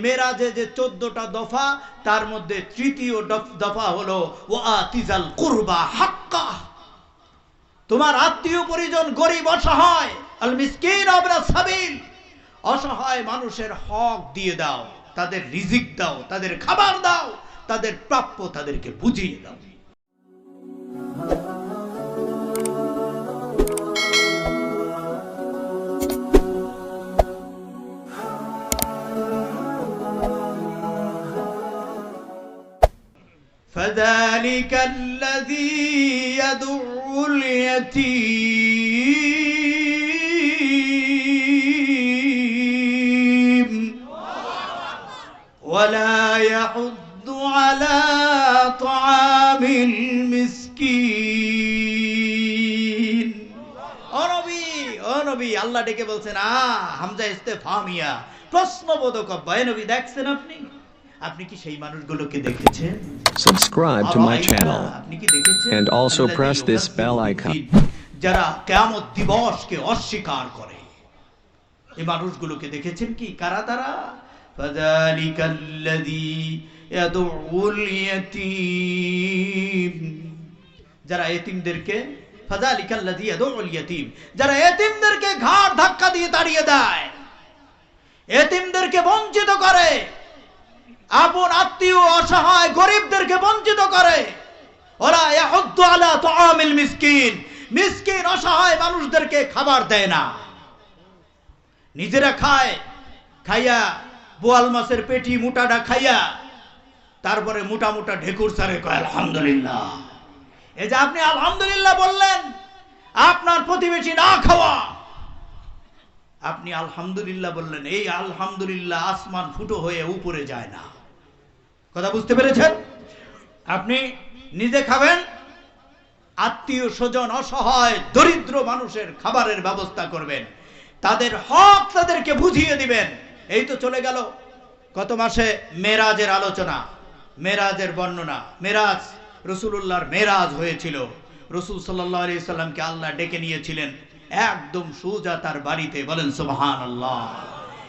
মেরাজে যে চোদ্দটা দফা, তার মধ্যে তৃতীয় দফা হলো ও কুরবা হাক্কা। তোমার আত্মীয় পরিজন গরিব, অসহায় অসহায় মানুষের হক দিয়ে দাও, তাদের রিজিক দাও, তাদের খাবার দাও, তাদের প্রাপ্য তাদেরকে বুঝিয়ে দাও। فذلك الذي يدعو اليتيم ولا يحض على طعام المسكين অনবী অনবী আল্লাহ ডেকে বলছেন আ হামজা ইস্তেফামিয়া প্রশ্নবোধক অব্যয় নবী দেখছেন আপনি আপনি কি সেই মানুষগুলোকে দেখেছেন Subscribe to my channel. And also press this bell icon. যারা কিয়ামত দিবসকে অস্বীকার করে, এই মানুষগুলোকে দেখেছেন কি? কারা তারা? যারা এতিমদেরকে যারা এতিমদেরকে ঘাড় ধাক্কা দিয়ে তাড়িয়ে দেয়, এতিমদেরকে বঞ্চিত করে। আপন আত্মীয় অসহায় গরিবদেরকে বঞ্চিত করে। ওরা ইয়াহুদ্দু আলা তুআমিল মিসকিন। মিসকিন অসহায় মানুষদেরকে খাবার দেয় না। নিজেরা খায়, খাইয়া বোয়াল মাছের পেটি, মোটাটা খাইয়া তারপরে মোটা মোটা ঢেকুর সারে কয়, আলহামদুলিল্লাহ। এই যে আপনি আলহামদুলিল্লাহ বললেন, আপনার প্রতিবেশী না খাওয়া আপনি আলহামদুলিল্লাহ বললেন, এই আলহামদুলিল্লাহ আসমান ফুটো হয়ে উপরে যায় না। কথা বুঝতে পেরেছেন? আপনি নিজে খাবেন, আত্মীয় স্বজন অসহায়, দরিদ্র মানুষের খাবারের ব্যবস্থা করবেন। তাদের হক তাদেরকে বুঝিয়ে দিবেন। এই তো চলে গেল গত মাসে মেরাজের আলোচনা, মেরাজের বর্ণনা। মেরাজ রসুলুল্লাহর মেরাজ হয়েছিল। রসুল সাল্লাহ সাল্লামকে আল্লাহ ডেকে নিয়েছিলেন। একদম সোজা তার বাড়িতে বলেন সুবহান আল্লাহ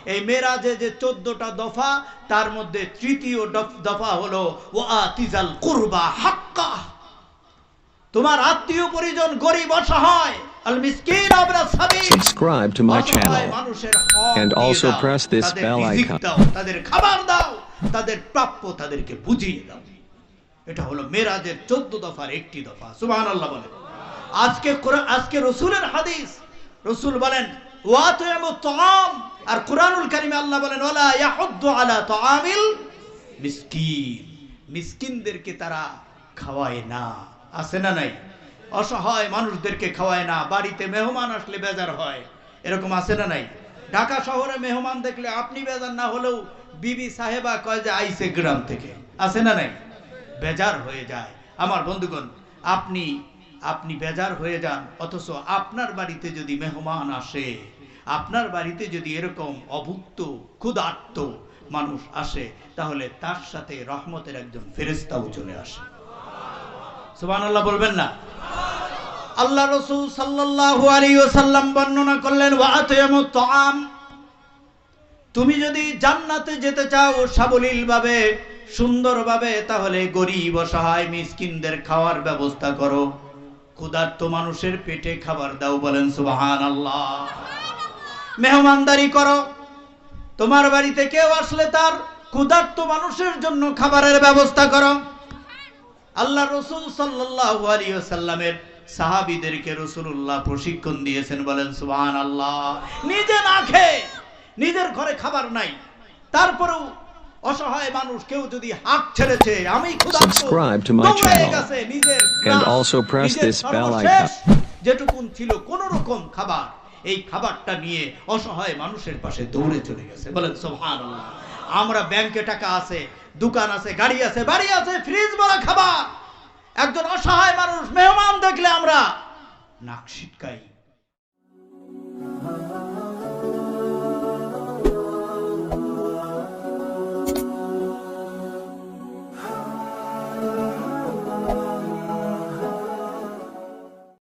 এই মেরাজে যে চোদ্দটা দফা তার মধ্যে তৃতীয় দফা হলো ও আতিজাল কুরবা হাক্কা। তোমার আত্মীয় পরিজন গরিব অসহায় Subscribe to my channel and also press this bell icon. তাদের খাবার দাও তাদের প্রাপ্য তাদেরকে বুঝিয়ে দাও। এটা হলো মেরাজের চোদ্দ দফার একটি দফা সুবহানাল্লাহ বলেন আজকে আজকে রসুলের হাদিস। রসুল বলেন আর কোরআনুল কারিমে আল্লাহ বলেন ইয়াহুদ্দু আলা মিসকিনদেরকে তারা খাওয়ায় না। আছে না নাই? অসহায় মানুষদেরকে খাওয়ায় না। বাড়িতে মেহমান আসলে বেজার হয়। এরকম আছে না নাই? ঢাকা শহরে মেহমান দেখলে আপনি বেজার না হলেও বিবি সাহেবা কয় যে আইসে গ্রাম থেকে। আছে না নাই? বেজার হয়ে যায়। আমার বন্ধুগণ, আপনি আপনি বেজার হয়ে যান, অথচ আপনার বাড়িতে যদি মেহমান আসে, আপনার বাড়িতে যদি এরকম অভুক্ত, ক্ষুধার্ত মানুষ আসে, তাহলে তার সাথে রহমতের একজন ফেরেস্তাও চলে আসে। সুবহানাল্লাহ বলবেন না? আল্লাহ রসুল সাল্লাল্লাহু আলাইহি ওয়াসাল্লাম বর্ণনা করলেন তাআম। তুমি যদি জান্নাতে যেতে চাও সাবলীল ভাবে সুন্দরভাবে, তাহলে গরিব অসহায় মিসকিনদের খাওয়ার ব্যবস্থা করো। ক্ষুধার্ত মানুষের পেটে খাবার দাও বলেন সুবহানাল্লাহ। মেহমানদারি করো। তোমার বাড়িতে কেউ আসলে তার ক্ষুধার্ত মানুষের জন্য খাবারের ব্যবস্থা করো। আল্লাহ রসুল ওয়াসাল্লামের সাহাবীদেরকে রাসূলুল্লাহ প্রশিক্ষণ দিয়েছেন বলেন সুবহানাল্লাহ। নিজে না খেয়ে নিজের ঘরে খাবার নাই, তারপরেও অসহায় মানুষ কেউ যদি হাত ছেড়েছে আমি নিজের and গ্লাস, also press নিজের this bell সর্বশেষ icon. যেটুকুন ছিল কোন রকম খাবার এই খাবারটা নিয়ে অসহায় মানুষের পাশে দৌড়ে চলে গেছে। বলেন সুবহানাল্লাহ। আমরা ব্যাংকে টাকা আছে দোকান আছে গাড়ি আছে বাড়ি আছে ফ্রিজ ভরা খাবার। একজন অসহায় মানুষ মেহমান দেখলে আমরা নাক ছিটকাই।